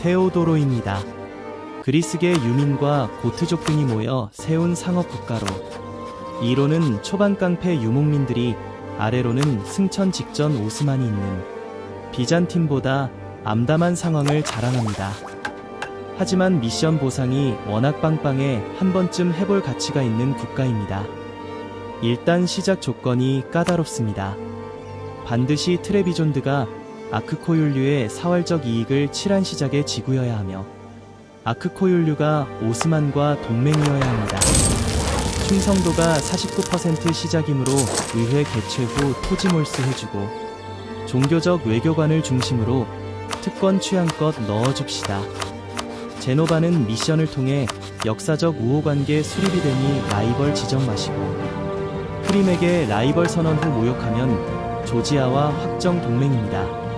테오도로입니다. 그리스계 유민과 고트족 등이 모여 세운 상업 국가로 이로는 초반 깡패 유목민들이 아래로는 승천 직전 오스만이 있는 비잔팀보다 암담한 상황을 자랑합니다. 하지만 미션 보상이 워낙 빵빵해 한 번쯤 해볼 가치가 있는 국가입니다. 일단 시작 조건이 까다롭습니다. 반드시 트레비존드가 아크코율류의 사활적 이익을 칠한 시작에 지구여야 하며 아크코율류가 오스만과 동맹이어야 합니다. 충성도가 49% 시작이므로 의회 개최 후 토지 몰수해주고 종교적 외교관을 중심으로 특권 취향껏 넣어줍시다. 제노바는 미션을 통해 역사적 우호관계 수립이 되니 라이벌 지정 마시고 프림에게 라이벌 선언 후 모욕하면 조지아와 확정 동맹입니다.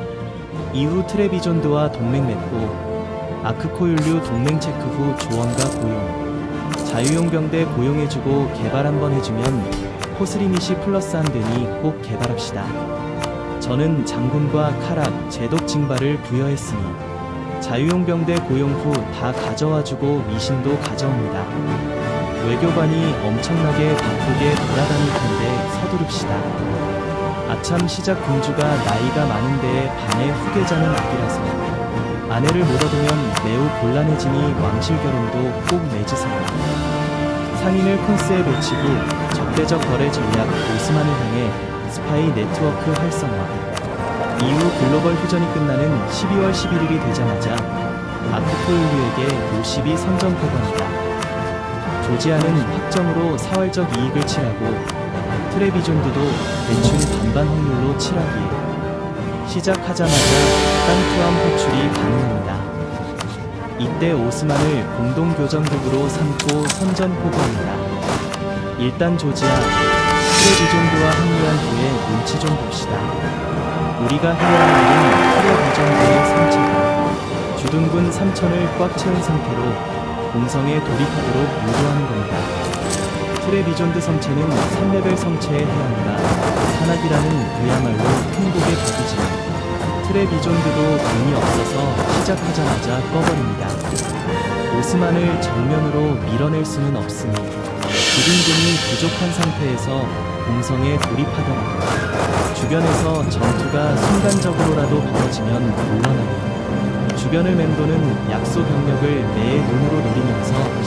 이후 트레비존드와 동맹 맺고 아크코율류 동맹 체크 후 조언과 고용 자유용 병대 고용해주고 개발 한번 해주면 포스리밋이 플러스 안 되니 꼭 개발합시다. 저는 장군과 카락, 제독 징발을 부여했으니 자유용 병대 고용 후 다 가져와주고 미신도 가져옵니다. 외교관이 엄청나게 바쁘게 돌아다닐 텐데 서두릅시다. 아참 시작 군주가 나이가 많은데 반의 후계자는 아기라서 아내를 못 얻으면 매우 곤란해지니 왕실 결혼도 꼭 내주세요. 상인을 콘스에 배치고 적대적 거래 전략 오스만을 향해 스파이 네트워크 활성화. 이후 글로벌 휴전이 끝나는 12월 11일이 되자마자 아크코일류에게 50이 선전포고합니다. 조지아는 확정으로 사활적 이익을 칠하고 트레비존드도 대충 반반 확률로 칠하기에 시작하자마자 땅투함 호출이 가능합니다. 이때 오스만을 공동교정국으로 삼고 선전포고합니다. 일단 조지아, 트레비존드와 합류한 후에 눈치 좀 봅시다. 우리가 해야 할 일은 트레비존드의 상처다. 주둔군 3천을 꽉 채운 상태로 공성에 돌입하도록 유도하는 겁니다. 트레비존드 성체는 3레벨 성체의 해안가 산악이라는 그야말로 행복의 벽이지만 트레비존드도 돈이 없어서 시작하자마자 꺼버립니다. 오스만을 정면으로 밀어낼 수는 없으니 주둔군이 부족한 상태에서 공성에 돌입하더라도 주변에서 전투가 순간적으로라도 벌어지면 곤란하고 주변을 맴도는 약소 병력을 매의 눈으로 노리면서.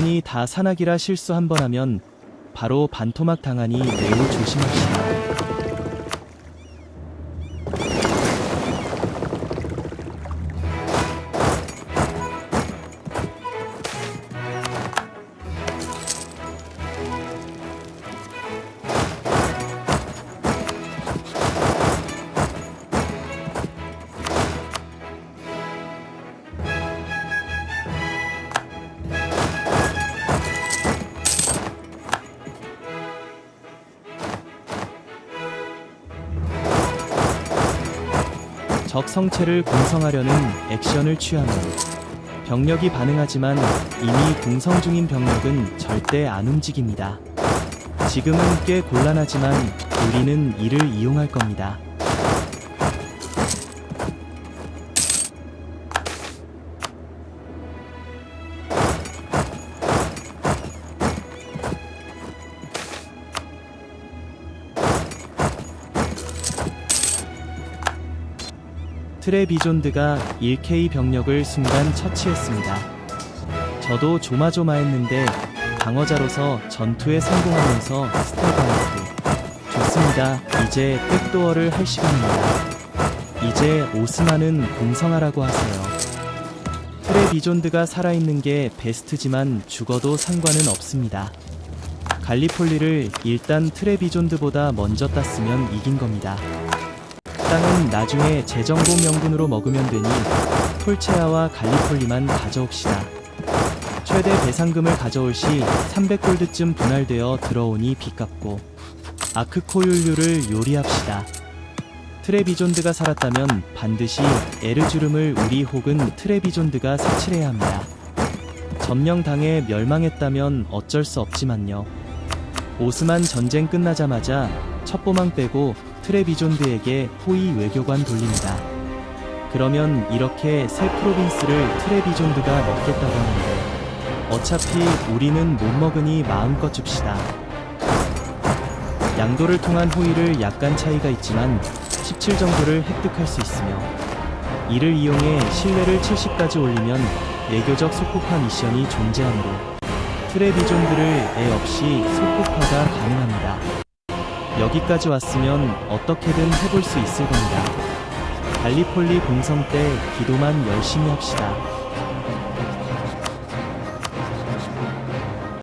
주변이 다 산악이라 실수 한 번 하면 바로 반토막 당하니 매우 조심합시다. 적 성체를 공성하려는 액션을 취하면 병력이 반응하지만 이미 공성 중인 병력은 절대 안 움직입니다. 지금은 꽤 곤란하지만 우리는 이를 이용할 겁니다. 트레비존드가 1K 병력을 순간 처치했습니다. 저도 조마조마했는데 방어자로서 전투에 성공하면서 스테이크하이트 좋습니다. 이제 백도어를 할 시간입니다. 이제 오스만은 공성하라고 하세요. 트레비존드가 살아있는 게 베스트지만 죽어도 상관은 없습니다. 갈리폴리를 일단 트레비존드보다 먼저 땄으면 이긴 겁니다. 땅은 나중에 재정복 명분으로 먹으면 되니 톨체아와 갈리폴리만 가져옵시다. 최대 배상금을 가져올 시 300골드쯤 분할되어 들어오니 빚 갚고 아크코율류를 요리합시다. 트레비존드가 살았다면 반드시 에르주름을 우리 혹은 트레비존드가 색칠해야 합니다. 점령당해 멸망했다면 어쩔 수 없지만요. 오스만 전쟁 끝나자마자 첩보망 빼고 트레비존드에게 호위 외교관 돌립니다. 그러면 이렇게 새 프로빈스를 트레비존드가 먹겠다고 하는데 어차피 우리는 못 먹으니 마음껏 줍시다. 양도를 통한 호의를 약간 차이가 있지만 17 정도를 획득할 수 있으며 이를 이용해 신뢰를 70까지 올리면 예교적 소폭화 미션이 존재하므로 트레비존들을 애 없이 소폭화가 가능합니다. 여기까지 왔으면 어떻게든 해볼 수 있을 겁니다. 갈리폴리 공성 때 기도만 열심히 합시다.